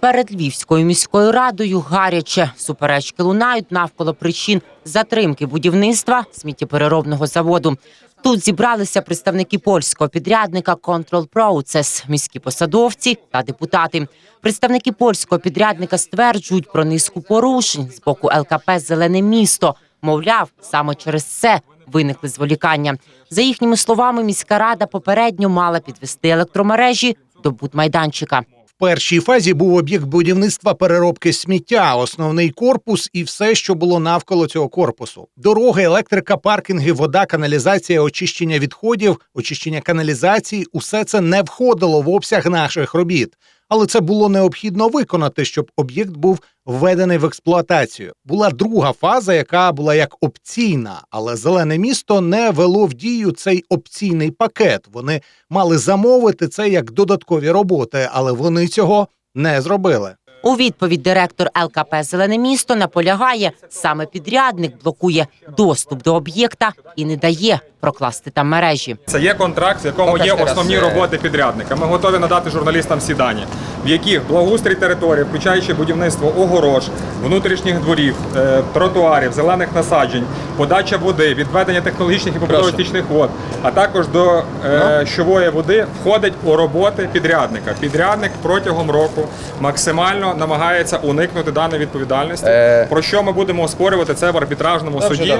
Перед Львівською міською радою гаряче суперечки лунають навколо причин затримки будівництва сміттєпереробного заводу. Тут зібралися представники польського підрядника Control Process, міські посадовці та депутати. Представники польського підрядника стверджують про низку порушень з боку ЛКП Зелене місто. Мовляв, саме через це виникли зволікання. За їхніми словами, міська рада попередньо мала підвести електромережі до будмайданчика. Першій фазі був об'єкт будівництва переробки сміття, основний корпус і все, що було навколо цього корпусу: дороги, електрика, паркінги, вода, каналізація, очищення відходів, очищення каналізації усе це не входило в обсяг наших робіт. Але це було необхідно виконати, щоб об'єкт був введений в експлуатацію. Була друга фаза, яка була як опційна, але зелене місто не вело в дію цей опційний пакет. Вони мали замовити це як додаткові роботи, але вони цього не зробили. У відповідь директор ЛКП Зелене місто наполягає, саме підрядник блокує доступ до об'єкта і не дає прокласти там мережі. Це є контракт, в якому є основні роботи підрядника. Ми готові надати журналістам всі дані, в яких благоустрій території, включаючи будівництво огорож, внутрішніх дворів, е, тротуарів, зелених насаджень, подача води, відведення технологічних і побутових стічних вод, а також до е, щової води входить у роботи підрядника. Підрядник протягом року максимально намагається уникнути даної відповідальності. Про що ми будемо оспорювати це в арбітражному суді.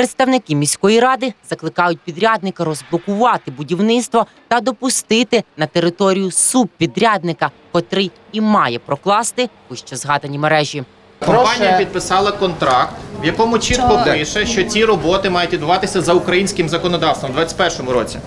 Представники міської ради закликають підрядника розблокувати будівництво та допустити на територію субпідрядника, котрий і має прокласти вище згадані мережі. Компанія підписала контракт, в якому чітко пише, що ці роботи мають відбуватися за українським законодавством у 2021 році.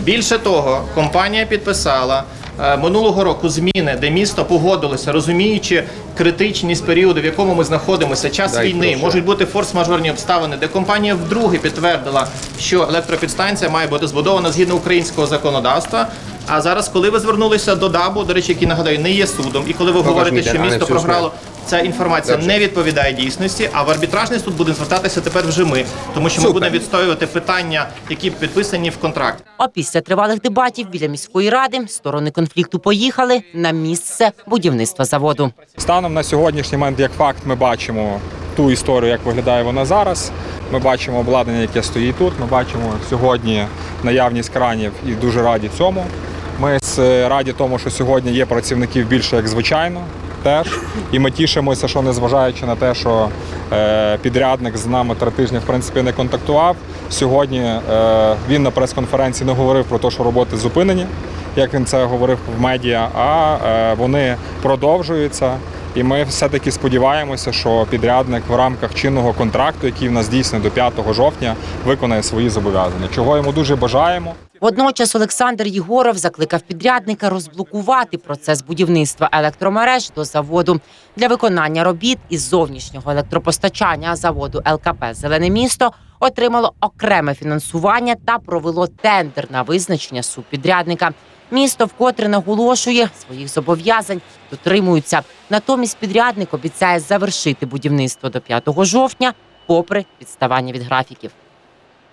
Більше того, компанія підписала минулого року зміни, де місто погодилося, розуміючи критичність періоду, в якому ми знаходимося, час війни, можуть бути форс-мажорні обставини, де компанія вдруге підтвердила, що електропідстанція має бути збудована згідно українського законодавства. А зараз, коли ви звернулися до ДАБу, до речі, який нагадаю, не є судом, і коли ви говорите, що місто програло, ця інформація не відповідає дійсності. А в арбітражний суд будемо звертатися тепер вже ми, тому що ми будемо відстоювати питання, які підписані в контракті. А після тривалих дебатів біля міської ради сторони конфлікту поїхали на місце будівництва заводу. Станом на сьогоднішній момент, як факт, ми бачимо ту історію, як виглядає вона зараз. Ми бачимо обладнання, яке стоїть тут. Ми бачимо сьогодні наявність кранів і дуже раді цьому. Ми с- раді тому, що сьогодні є працівників більше, як звичайно. Теж і ми тішимося, що незважаючи на те, що е, підрядник з нами три тижні в принципі не контактував. Сьогодні е, він на прес-конференції не говорив про те, що роботи зупинені, як він це говорив в медіа, а е, вони продовжуються. І ми все-таки сподіваємося, що підрядник в рамках чинного контракту, який в нас дійсний до 5 жовтня, виконає свої зобов'язання. Чого йому дуже бажаємо. Водночас Олександр Єгоров закликав підрядника розблокувати процес будівництва електромереж до заводу для виконання робіт із зовнішнього електропостачання заводу ЛКП Зелене місто отримало окреме фінансування та провело тендер на визначення субпідрядника. Місто вкотре наголошує своїх зобов'язань дотримуються. Натомість підрядник обіцяє завершити будівництво до 5 жовтня, попри відставання від графіків.